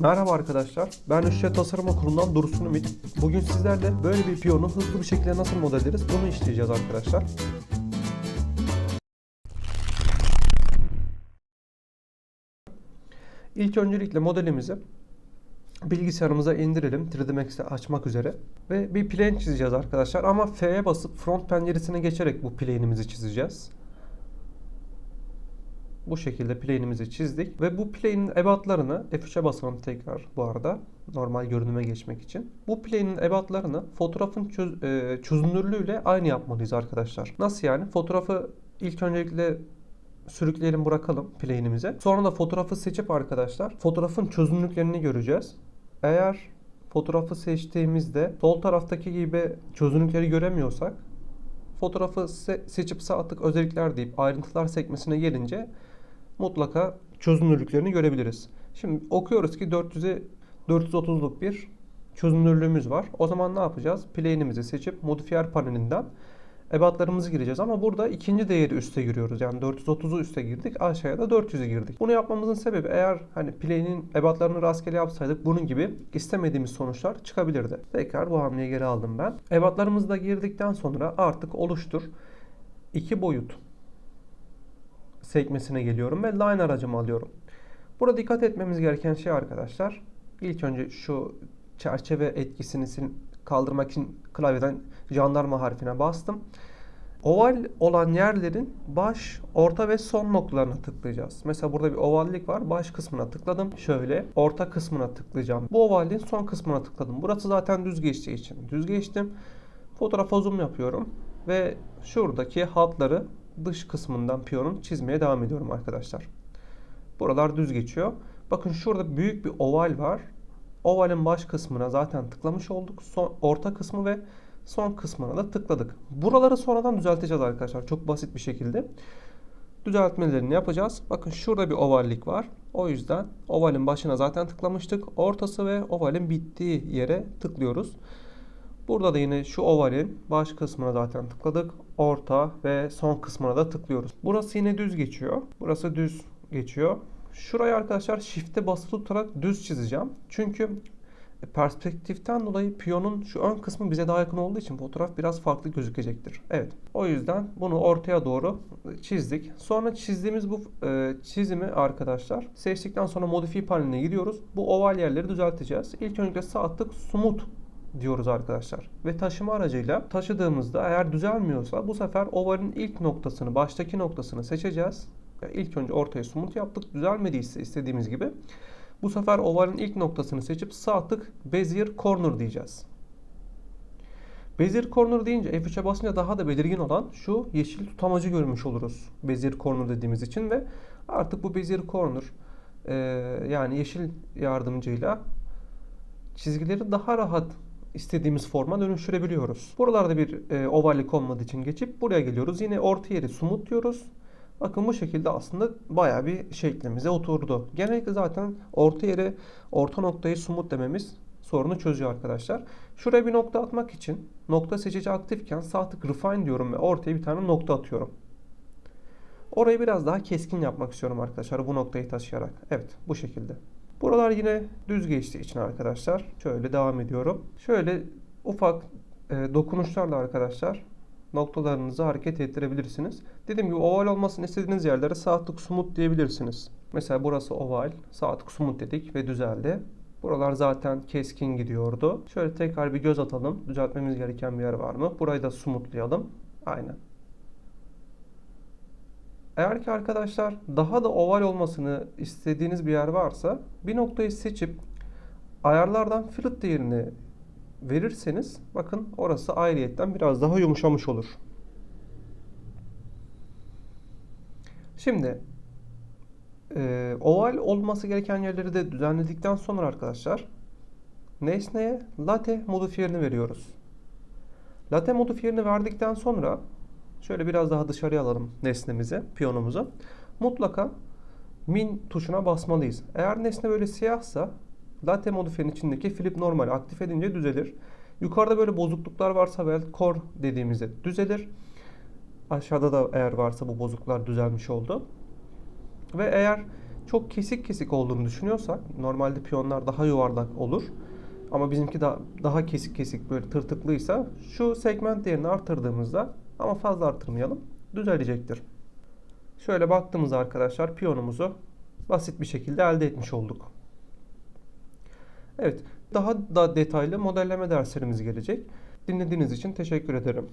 Merhaba arkadaşlar, ben Üşe Tasarım Okulu'ndan Dursun Ümit. Bugün sizlerle böyle bir piyonu hızlı bir şekilde nasıl modelleriz bunu işleyeceğiz arkadaşlar. İlk öncelikle modelimizi bilgisayarımıza indirelim 3D Max'te açmak üzere ve bir plane çizeceğiz arkadaşlar ama F'ye basıp front penceresine geçerek bu plane'imizi çizeceğiz. Bu şekilde plane'imizi çizdik ve bu plane'in ebatlarını F3'e basalım tekrar bu arada normal görünüme geçmek için. Bu plane'in ebatlarını fotoğrafın çöz, e, çözünürlüğüyle aynı yapmalıyız arkadaşlar. Nasıl yani? Fotoğrafı ilk öncelikle sürükleyelim bırakalım plane'imize. Sonra da fotoğrafı seçip arkadaşlar fotoğrafın çözünürlüklerini göreceğiz. Eğer fotoğrafı seçtiğimizde sol taraftaki gibi çözünürlükleri göremiyorsak fotoğrafı se- seçip sağ tık özellikler deyip ayrıntılar sekmesine gelince mutlaka çözünürlüklerini görebiliriz. Şimdi okuyoruz ki 400'e 430'luk bir çözünürlüğümüz var. O zaman ne yapacağız? Plane'imizi seçip modifiyer panelinden ebatlarımızı gireceğiz ama burada ikinci değeri üste giriyoruz. Yani 430'u üste girdik, aşağıya da 400'ü girdik. Bunu yapmamızın sebebi eğer hani plane'in ebatlarını rastgele yapsaydık bunun gibi istemediğimiz sonuçlar çıkabilirdi. Tekrar bu hamleyi geri aldım ben. Ebatlarımızı da girdikten sonra artık oluştur. iki boyut sekmesine geliyorum ve line aracımı alıyorum. Burada dikkat etmemiz gereken şey arkadaşlar. İlk önce şu çerçeve etkisini kaldırmak için klavyeden jandarma harfine bastım. Oval olan yerlerin baş, orta ve son noktalarına tıklayacağız. Mesela burada bir ovallik var. Baş kısmına tıkladım. Şöyle orta kısmına tıklayacağım. Bu ovalliğin son kısmına tıkladım. Burası zaten düz geçtiği için düz geçtim. Fotoğrafa zoom yapıyorum ve şuradaki hatları dış kısmından piyonun çizmeye devam ediyorum arkadaşlar. Buralar düz geçiyor. Bakın şurada büyük bir oval var. Ovalin baş kısmına zaten tıklamış olduk. Son, orta kısmı ve son kısmına da tıkladık. Buraları sonradan düzelteceğiz arkadaşlar. Çok basit bir şekilde. Düzeltmelerini yapacağız. Bakın şurada bir ovallik var. O yüzden ovalin başına zaten tıklamıştık. Ortası ve ovalin bittiği yere tıklıyoruz. Burada da yine şu ovalin baş kısmına zaten tıkladık. Orta ve son kısmına da tıklıyoruz. Burası yine düz geçiyor. Burası düz geçiyor. Şurayı arkadaşlar shift'e basılı tutarak düz çizeceğim. Çünkü perspektiften dolayı piyonun şu ön kısmı bize daha yakın olduğu için fotoğraf biraz farklı gözükecektir. Evet. O yüzden bunu ortaya doğru çizdik. Sonra çizdiğimiz bu e, çizimi arkadaşlar seçtikten sonra modifiye paneline gidiyoruz. Bu oval yerleri düzelteceğiz. İlk önce sağ tık smooth diyoruz arkadaşlar. Ve taşıma aracıyla taşıdığımızda eğer düzelmiyorsa bu sefer ovalin ilk noktasını, baştaki noktasını seçeceğiz. Yani ilk önce ortaya smooth yaptık. Düzelmediyse istediğimiz gibi bu sefer ovalin ilk noktasını seçip sağ tık Bezier Corner diyeceğiz. Bezier Corner deyince F3'e basınca daha da belirgin olan şu yeşil tutamacı görmüş oluruz. Bezier Corner dediğimiz için ve artık bu Bezier Corner e, yani yeşil yardımcıyla çizgileri daha rahat istediğimiz forma dönüştürebiliyoruz. Buralarda bir e, ovallik olmadığı için geçip buraya geliyoruz. Yine orta yeri smooth diyoruz. Bakın bu şekilde aslında baya bir şeklimize oturdu. Genellikle zaten orta yere orta noktayı smooth dememiz sorunu çözüyor arkadaşlar. Şuraya bir nokta atmak için nokta seçici aktifken sağ tık refine diyorum ve ortaya bir tane nokta atıyorum. Orayı biraz daha keskin yapmak istiyorum arkadaşlar bu noktayı taşıyarak. Evet bu şekilde. Buralar yine düz geçtiği için arkadaşlar şöyle devam ediyorum. Şöyle ufak e, dokunuşlarla arkadaşlar noktalarınızı hareket ettirebilirsiniz. Dediğim gibi oval olmasını istediğiniz yerlere sağ tık smooth diyebilirsiniz. Mesela burası oval, sağ tık smooth dedik ve düzeldi. Buralar zaten keskin gidiyordu. Şöyle tekrar bir göz atalım. Düzeltmemiz gereken bir yer var mı? Burayı da smoothlayalım. Aynen. Eğer ki arkadaşlar daha da oval olmasını istediğiniz bir yer varsa bir noktayı seçip ayarlardan fillet değerini verirseniz bakın orası ayrıyetten biraz daha yumuşamış olur. Şimdi e, oval olması gereken yerleri de düzenledikten sonra arkadaşlar nesneye latte modifiyerini veriyoruz. Latte modifiyerini verdikten sonra şöyle biraz daha dışarıya alalım nesnemizi, piyonumuzu. Mutlaka min tuşuna basmalıyız. Eğer nesne böyle siyahsa latte modifiyenin içindeki flip normal aktif edince düzelir. Yukarıda böyle bozukluklar varsa ve core dediğimizde düzelir. Aşağıda da eğer varsa bu bozukluklar düzelmiş oldu. Ve eğer çok kesik kesik olduğunu düşünüyorsak normalde piyonlar daha yuvarlak olur. Ama bizimki daha, daha kesik kesik böyle tırtıklıysa şu segment değerini artırdığımızda ama fazla artırmayalım düzelecektir. Şöyle baktığımızda arkadaşlar piyonumuzu basit bir şekilde elde etmiş olduk. Evet daha da detaylı modelleme derslerimiz gelecek. Dinlediğiniz için teşekkür ederim.